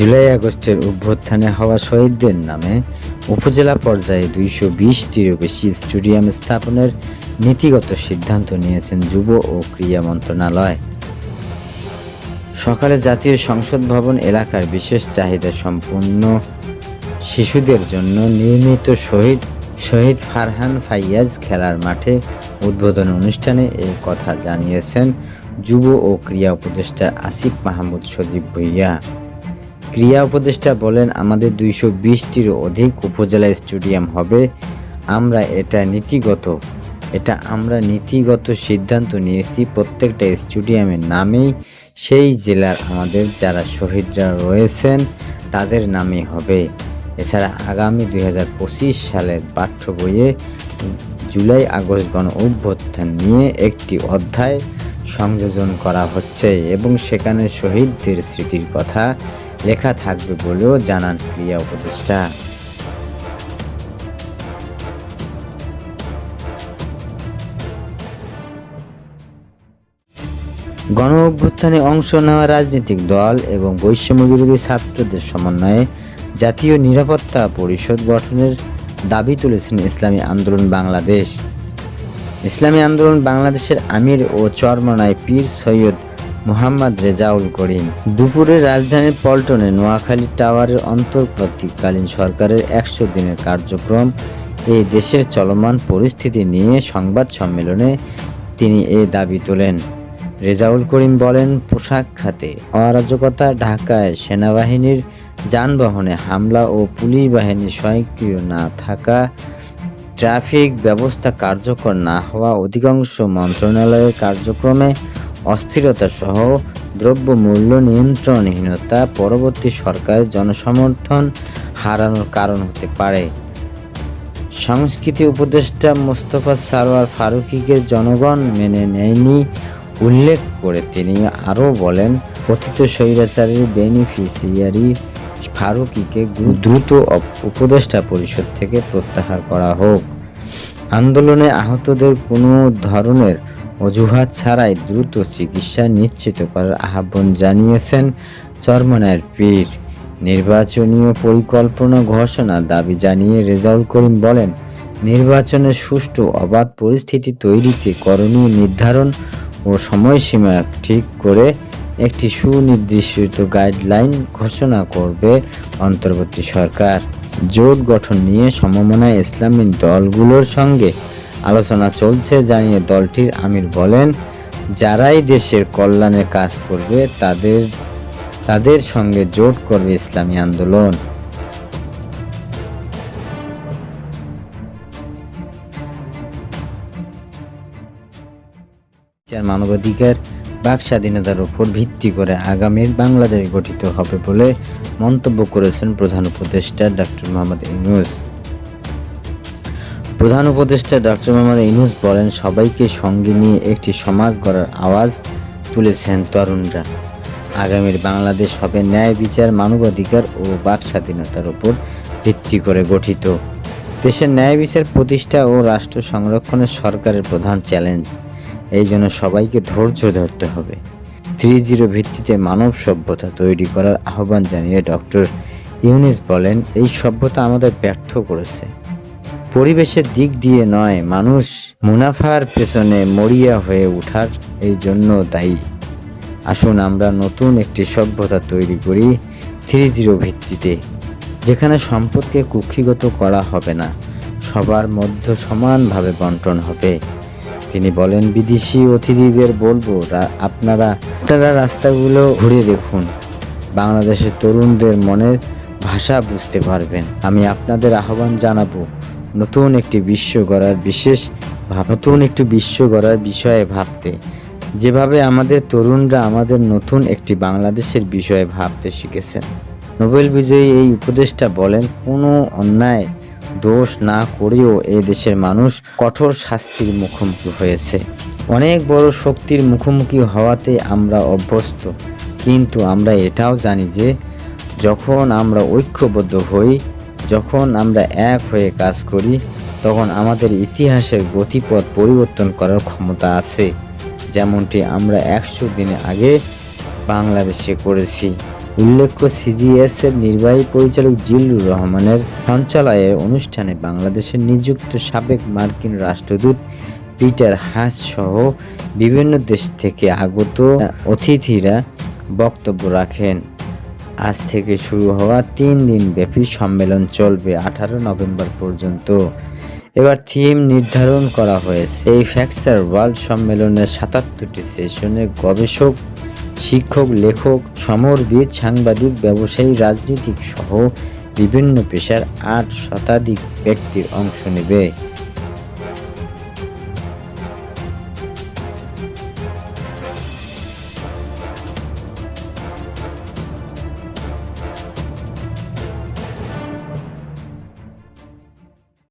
জুলাই আগস্টের অভ্যুত্থানে হওয়া শহীদদের নামে উপজেলা পর্যায়ে দুইশো বিশটিরও বেশি স্টেডিয়াম স্থাপনের নীতিগত সিদ্ধান্ত নিয়েছেন যুব ও ক্রীড়া মন্ত্রণালয়। সকালে জাতীয় সংসদ ভবন এলাকার বিশেষ চাহিদা সম্পন্ন শিশুদের জন্য নির্মিত শহীদ শহীদ ফারহান ফাইয়াজ খেলার মাঠে উদ্বোধন অনুষ্ঠানে এই কথা জানিয়েছেন যুব ও ক্রীড়া উপদেষ্টা আসিফ মাহমুদ সজীব ভুইয়া। ক্রীড়া উপদেষ্টা বলেন, আমাদের দুইশো বিশটিরও অধিক উপজেলা স্টেডিয়াম হবে। আমরা এটা নীতিগত। এটা আমরা নীতিগত সিদ্ধান্ত নিয়েছি প্রত্যেকটা স্টেডিয়ামের নামেই। সেই জেলার আমাদের যারা শহীদরা রয়েছেন, তাদের নামে হবে। এছাড়া আগামী দুই হাজার পঁচিশ সালের পাঠ্য বইয়ে জুলাই আগস্ট গণ অভ্যুত্থান নিয়ে একটি অধ্যায় সংযোজন করা হচ্ছে এবং সেখানে শহীদদের স্মৃতির কথা লেখা থাকবে বলেও জানান ক্রিয়া উপদেষ্টা। গণ অভ্যুত্থানে অংশ নেওয়া রাজনৈতিক দল এবং বৈষম্য বিরোধী ছাত্রদের সমন্বয়ে জাতীয় নিরাপত্তা পরিষদ গঠনের দাবি তুলেছেন ইসলামী আন্দোলন বাংলাদেশ। ইসলামী আন্দোলন বাংলাদেশের আমির ও চরমনায় পীর সৈয়দ মোহাম্মদ রেজাউল করিম। দুপুরে রাজধানীর পল্টনে নোয়াখালী টাওয়ারের অন্তর্বর্তীকালীন সরকারের একশো দিনের কার্যক্রম এই দেশের চলমান পরিস্থিতি নিয়ে সংবাদ সম্মেলনে তিনি এ দাবি তোলেন। রেজাউল করিম বলেন, পোশাক খাতে অরাজকতা, ঢাকায় সেনাবাহিনীর যানবাহনে হামলা ও পুলিশ বাহিনী স্বয়ংক্রিয় না থাকা, ট্রাফিক ব্যবস্থা কার্যকর না হওয়া অধিকাংশ মন্ত্রণালয়ের কার্যক্রমে অস্থিরতা সহ দ্রব্যমূল্য নিয়ন্ত্রণহীনতা পরবর্তী সরকারের জনসমর্থন হারানোর কারণ হতে পারে। সংস্কৃতি উপদেষ্টা মোস্তফা সারোয়ার ফারুকিকে জনগণ মেনে নেয়নি, উল্লেখ করে তিনি আরও বলেন, কথিত স্বৈরাচারের বেনিফিসিয়ারি ফারুকিকে দ্রুত উপদেষ্টা পরিষদ থেকে প্রত্যাহার করা হোক। আন্দোলনে আহতদের কোনো ধরনের অজুহাত ছাড়াই দ্রুত চিকিৎসা নিশ্চিত করার আহ্বান জানিয়েছেন চরমনায়ের পীর। নির্বাচনীয় পরিকল্পনা ঘোষণা দাবি জানিয়ে রেজাউল করিম বলেন নির্বাচনের সুষ্ঠু অবাধ পরিস্থিতি তৈরিতে করণীয় নির্ধারণ ও সময়সীমা ঠিক করে একটি সুনির্দিষ্ট গাইডলাইন ঘোষণা করবে অন্তর্বর্তী সরকার। জোট গঠন নিয়ে সমমনায় ইসলামী দলগুলোর সঙ্গে আলোচনা চলছে, জানিয়ে দলটির আমির বলেন, যারাই দেশের কল্যাণে কাজ করবে, তাদের তাদের সঙ্গে জোট করবে ইসলামী আন্দোলন। যার মানবাধিকার, বাক স্বাধীনতার উপর ভিত্তি করে আগামীর বাংলাদেশ গঠিত হবে বলে মন্তব্য করেছেন প্রধান উপদেষ্টা ডক্টর মোহাম্মদ ইউনুস। প্রধান উপদেষ্টা ডক্টর মোহাম্মদ ইউনুস বলেন, সবাইকে সঙ্গে নিয়ে একটি সমাজ গড়ার আওয়াজ তুলেছেন তরুণরা। আগামীর বাংলাদেশ হবে ন্যায় বিচার, মানবাধিকার ও বাক স্বাধীনতার উপর ভিত্তি করে গঠিত। দেশের ন্যায় বিচার প্রতিষ্ঠা ও রাষ্ট্র সংরক্ষণের সরকারের প্রধান চ্যালেঞ্জ। এই জন্য সবাইকে ধৈর্য ধরতে হবে। থ্রি জিরো ভিত্তিতে মানব সভ্যতা তৈরি করার আহ্বান জানিয়ে ডক্টর ইউনিস বলেন, এই সভ্যতা আমাদের ব্যর্থ করেছে। পরিবেশের দিক দিয়ে নয়, মানুষ মুনাফার পেছনে মরিয়া হয়ে ওঠার এই জন্য দায়ী। আসুন আমরা নতুন একটি সভ্যতা তৈরি করি, থ্রি জিরো ভিত্তিতে, যেখানে সম্পদকে কুক্ষিগত করা হবে না, সবার মধ্যে সমানভাবে বন্টন হবে। তিনি বলেন, বিদেশি অতিথিদের বলব আপনারা আপনারা রাস্তাগুলো ঘুরে দেখুন। বাংলাদেশের তরুণদের মনের ভাষা বুঝতে পারবেন। আমি আপনাদের আহ্বান জানাব নতুন একটি বিশ্ব গড়ার বিশেষ নতুন একটি বিশ্ব গড়ার বিষয়ে ভাবতে। যেভাবে আমাদের তরুণরা আমাদের নতুন একটি বাংলাদেশের বিষয়ে ভাবতে শিখেছেন। নোবেল বিজয়ী এই উপদেশটা বলেন, কোনো অন্যায় দোষ না করেও এ দেশের মানুষ কঠোর শাস্তির মুখোমুখি হয়েছে। অনেক বড় শক্তির মুখোমুখি হওয়াতে আমরা অভ্যস্ত। কিন্তু আমরা এটাও জানি যে, যখন আমরা ঐক্যবদ্ধ হই যখন আমরা এক হয়ে কাজ করি, তখন আমাদের ইতিহাসের গতিপথ পরিবর্তন করার ক্ষমতা আছে। যেমনটি আমরা একশো দিনে আগে বাংলাদেশে করেছি। উল্লেখ্য সিজিএস এর নির্বাহী পরিচালক জিল্লুর রহমানের সঞ্চালয়ে অনুষ্ঠানে বাংলাদেশের নিযুক্ত সাবেক মার্কিন রাষ্ট্রদূত পিটার হাস সহ বিভিন্ন দেশ থেকে আগত অতিথিরা বক্তব্য রাখেন। আজ থেকে শুরু হওয়া তিন দিন ব্যাপী সম্মেলন চলবে আঠারো নভেম্বর পর্যন্ত। এবার থিম নির্ধারণ করা হয়েছে। এই ফ্যাকচার ওয়ার্ল্ড সম্মেলনের সাতাত্তরটি সেশনে গবেষক, শিক্ষক, লেখক, সমরবিদ, সাংবাদিক, ব্যবসায়ী রাজনীতিক সহ বিভিন্ন পেশার আট শতাধিক ব্যক্তির অংশ নেবে।